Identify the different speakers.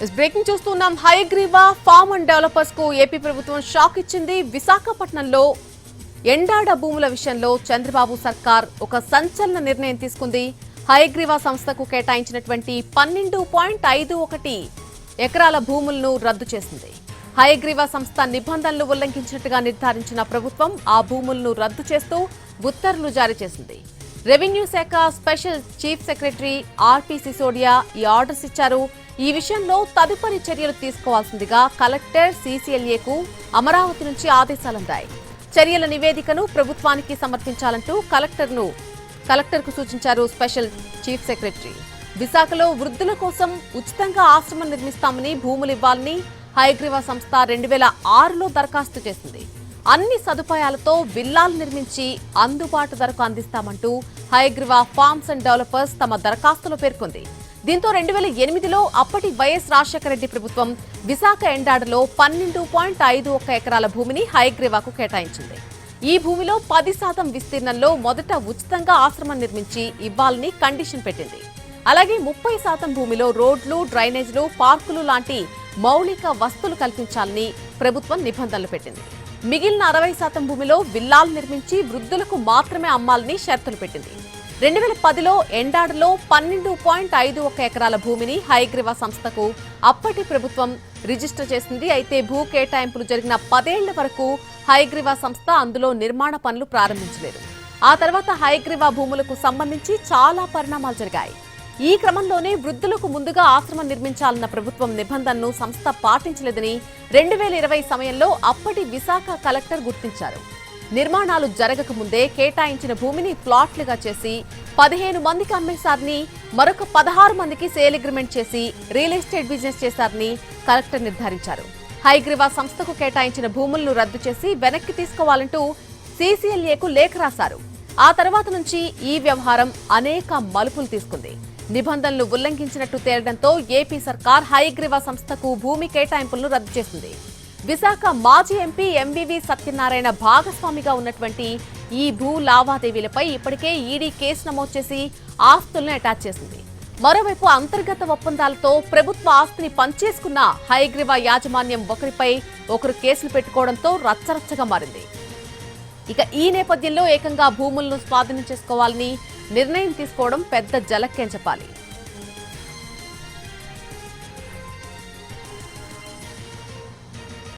Speaker 1: Breaking చూస్తున్నాం Hayagriva farm and డెవలపర్స్కు AP ప్రభుత్వం షాక్ ఇచ్చింది విశాఖపట్నంలో ఎండాడ భూముల విషయంలో చంద్రబాబు సర్కార్ ఒక సంచలన నిర్ణయం తీసుకుంది హయగ్రీవా సంస్థకు కేటాయించినటువంటి పన్నెండు పాయింట్ ఐదు ఒకటి ఎకరాల భూములను రద్దు చేసింది హయగ్రీవా సంస్థ నిబంధనలు ఉల్లంఘించినట్టుగా నిర్ధారించిన ప్రభుత్వం ఆ భూములను రద్దు చేస్తూ ఉత్తర్వులు జారీ చేసింది రెవెన్యూ శాఖ special chief secretary RP Sisodia ఈ ఆర్డర్స్ ఇచ్చారు. ఈ విషయంలో తదుపరి చర్యలు తీసుకోవాల్సిందిగా కలెక్టర్ సీసీఎల్ఏకు అమరావతి నుంచి ఆదేశాలందాయి చర్యల నివేదికను ప్రభుత్వానికి సమర్పించాలంటూ కలెక్టర్ను కలెక్టర్కు సూచించారు స్పెషల్ చీఫ్ సెక్రటరీ. విశాఖలో వృద్ధుల కోసం ఉచితంగా ఆశ్రమం నిర్మిస్తామని భూములు ఇవ్వాలని హైగ్రీవ సంస్థ రెండు వేల ఆరులో దరఖాస్తు చేసింది. అన్ని సదుపాయాలతో విల్లాలు నిర్మించి అందుబాటు ధరకు అందిస్తామంటూ హైగ్రీవా ఫార్మ్స్ అండ్ డెవలపర్స్ తమ దరఖాస్తులో పేర్కొంది. దీంతో రెండు వేల ఎనిమిదిలో అప్పటి వైఎస్ రాజశేఖర రెడ్డి ప్రభుత్వం విశాఖ ఎండాడలో పన్నెండు పాయింట్ ఐదు ఒక్క ఎకరాల భూమిని హైగ్రీవాకు కేటాయించింది. ఈ భూమిలో పది శాతం విస్తీర్ణంలో మొదట ఉచితంగా ఆశ్రమం నిర్మించి ఇవ్వాలని కండిషన్ పెట్టింది. అలాగే ముప్పై శాతం భూమిలో రోడ్లు డ్రైనేజ్లు పార్కులు లాంటి మౌలిక వస్తువులు కల్పించాలని ప్రభుత్వం నిబంధనలు పెట్టింది. మిగిలిన అరవై శాతం భూమిలో విల్లాలు నిర్మించి వృద్ధులకు మాత్రమే అమ్మాలని షరతులు పెట్టింది. రెండు వేల పదిలో ఎండాడలో పన్నెండు పాయింట్ ఐదు ఒక ఎకరాల భూమిని హైగ్రీవా సంస్థకు అప్పటి ప్రభుత్వం రిజిస్టర్ చేసింది. అయితే భూ కేటాయింపులు జరిగిన పదేళ్ళ వరకు హైగ్రీవా సంస్థ అందులో నిర్మాణ పనులు ప్రారంభించలేదు. ఆ తర్వాత హైగ్రీవా భూములకు సంబంధించి చాలా పరిణామాలు జరిగాయి. ఈ క్రమంలోనే వృద్ధులకు ముందుగా ఆశ్రమం నిర్మించాలన్న ప్రభుత్వం నిబంధనను సంస్థ పాటించలేదని రెండు వేల ఇరవై సమయంలో అప్పటి విశాఖ కలెక్టర్ గుర్తించారు. నిర్మాణాలు జరగక ముందే కేటాయించిన భూమిని ప్లాట్లుగా చేసి పదిహేను మందికి అమ్మేశారని మరొక పదహారు మందికి సేల్ అగ్రిమెంట్ చేసి రియల్ ఎస్టేట్ బిజినెస్ చేశారని కలెక్టర్ నిర్ధారించారు. హైగ్రీవా సంస్థకు కేటాయించిన భూములను రద్దు చేసి వెనక్కి తీసుకోవాలంటూ సీసీఎల్ఏకు లేఖ రాశారు. ఆ తర్వాత నుంచి ఈ వ్యవహారం అనేక మలుపులు తీసుకుంది. నిబంధనలు ఉల్లంఘించినట్టు తేలడంతో ఏపీ సర్కార్ హయగ్రీవ సంస్థకు భూమి కేటాయింపులను రద్దు చేసింది. విశాఖ మాజీ ఎంపీ ఎంవివి సత్యనారాయణ భాగస్వామిగా ఉన్నటువంటి ఈ భూ లావాదేవీలపై ఇప్పటికే ఈడీ కేసు నమోదు చేసి ఆస్తులను అటాచ్ చేసింది. మరోవైపు అంతర్గత ఒప్పందాలతో ప్రభుత్వ ఆస్తిని పంచేసుకున్న హైగ్రీవ యాజమాన్యం ఒకరిపై ఒకరు కేసులు పెట్టుకోవడంతో రచ్చరచ్చగా మారింది. ఇక ఈ నేపథ్యంలో ఏకంగా భూములను స్వాధీనం చేసుకోవాలని నిర్ణయం తీసుకోవడం పెద్ద జలక్కేం చెప్పాలి.